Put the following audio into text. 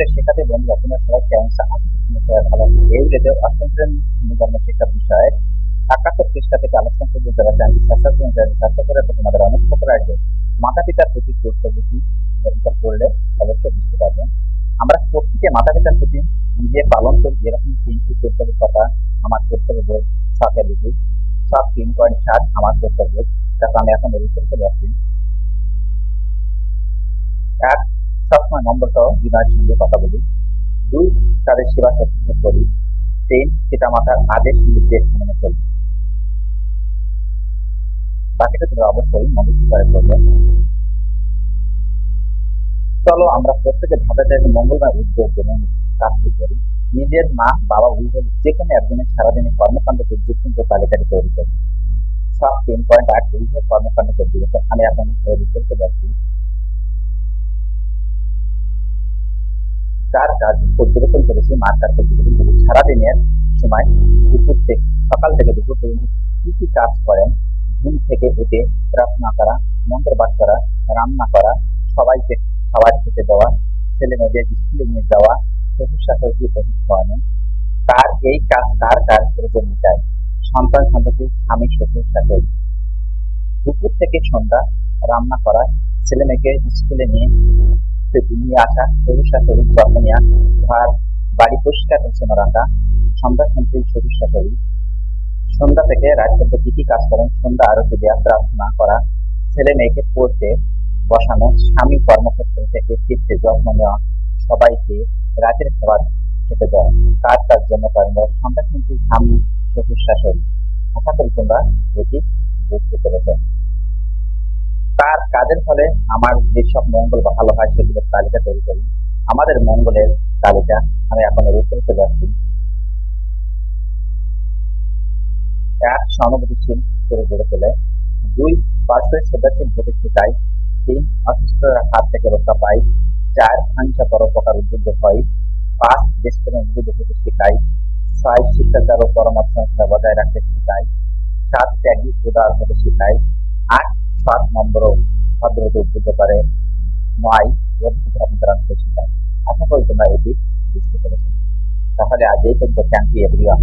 প্রিয় শিক্ষার্থী বন্ধুরা, তোমরা সবাই কেমন? আশা সবাই ভালো আছো। এই ভিডিওতে অষ্টম শ্রেণি ধর্ম বিষয়ে একাত্তর পৃষ্ঠা থেকে আলোচনা করব যারা চ্যানেলটি সাবস্ক্রাইব করেন করে তোমাদের অনেক উপকার আসবে। মাতা পিতার প্রতি কর্তব্য কি এটা পড়লে অবশ্যই বুঝতে পারবেন। আমরা প্রত্যেকে মাতা পিতার প্রতি নিজে পালন করি, এরকম তিনটি কর্তব্যের কথা আমার কর্তব্য সাথে লিখি। সব তিন পয়েন্ট সাত আমার কর্তব্য। তারপর আমি এখন এর উত্তরে চলে আসছি। এক সবসময় নম্রতা বিনয়ের সঙ্গে কথা বলি। দুই, তাদের সেবা শুশ্রূষা করি। তিন পিতা মাতার আদেশ নির্দেশ মেনে চলি। বাকিটা তোমরা অবশ্যই করবে। চলো আমরা প্রত্যেকে ধাপে ধাপে মঙ্গলবার উদ্যোগ এবং কাজটি করি। নিজের মা, বাবা, অভিভাবক যে কোনো একজনের সারাদিনের কর্মকাণ্ড পর্যন্ত তালিকাটি তৈরি করি। সব তিন, পয়েন্ট আট, অভিভাবক কর্মকাণ্ড পর্যবেক্ষণ। আমি এখন এর উত্তর চলে যার কাজ পর্যবেক্ষণ করেছি কাজ পর্যবেক্ষণ করেছি, সারাদিনের সময় দুপুর থেকে, সকাল থেকে দুপুর পর্যন্ত কি কি কাজ করেন, ঘুম থেকে উঠে প্রার্থনা করা, মন্ত্র পাঠ করা, রান্না করা, সবাইকে খাবার খেতে দেওয়া, ছেলে মেয়েদের স্কুলে নিয়ে যাওয়া, শ্বশুর শাশুড়িকে ওষুধ খাওয়ানো তার এই কাজ কার কার প্রয়োজন মেটায় সন্তান সন্ততি স্বামী, শ্বশুর, শাশুড়ি। দুপুর থেকে সন্ধ্যা রান্না করা, ছেলে মেয়েকে স্কুলে নিয়ে নিয়ে আসা, শ্বশুর শাশুড়ির যত্ন নেওয়া ঘর, বাড়ি পরিষ্কার পরিচ্ছন্ন রাখা, সন্ধ্যা সন্ত্রী শ্বশুর শাশুড়ি। সন্ধ্যা থেকে রাত পর্যন্ত কি কি কাজ করেন, সন্ধ্যা আরতি দেওয়া প্রার্থনা করা, ছেলে মেয়েকে পড়তে বসানো, স্বামী কর্মক্ষেত্র থেকে ফিরতে যত্ন নেওয়া, সবাইকে রাতের খাবার খেতে দেওয়া কাজ তার জন্য করেন সন্ধ্যা সন্ত্রী স্বামী, শ্বশুর শাশুড়ি। আশা করি তোমরা এটি বুঝতে পেরেছ। কাজের ফলে আমার যেসব মঙ্গল বা ভালো হয় সেগুলোর তালিকা তৈরি করি। আমাদের মঙ্গলের তালিকা আমি এখন এর উত্তরে চলে আসছি। এক সহানুভূতিশীল করে গড়ে তোলে। দুই পার্শ্বের শ্রদ্ধাশীল হতে শেখায়। তিন অসুস্থতার হাত থেকে রক্ষা পাই চার হিংসা পরোপকার উদ্বুদ্ধ হয়। পাঁচ দেশপ্রেম উদ্বুদ্ধ হতে শেখায়। ছয়, শিষ্টাচার ও পরামর্শ বজায় রাখতে শেখায়। সাত, ত্যাগী উদার হতে শেখায়। আট, সাত নম্বর ভদ্রতা উদ্বুদ্ধ করে নয় অধিক শেখায়। আশা করি তোমরা এটি বুঝতে পেরেছ। তাহলে আজ এই পর্যন্ত থ্যাংক ইউ এভরিওয়ান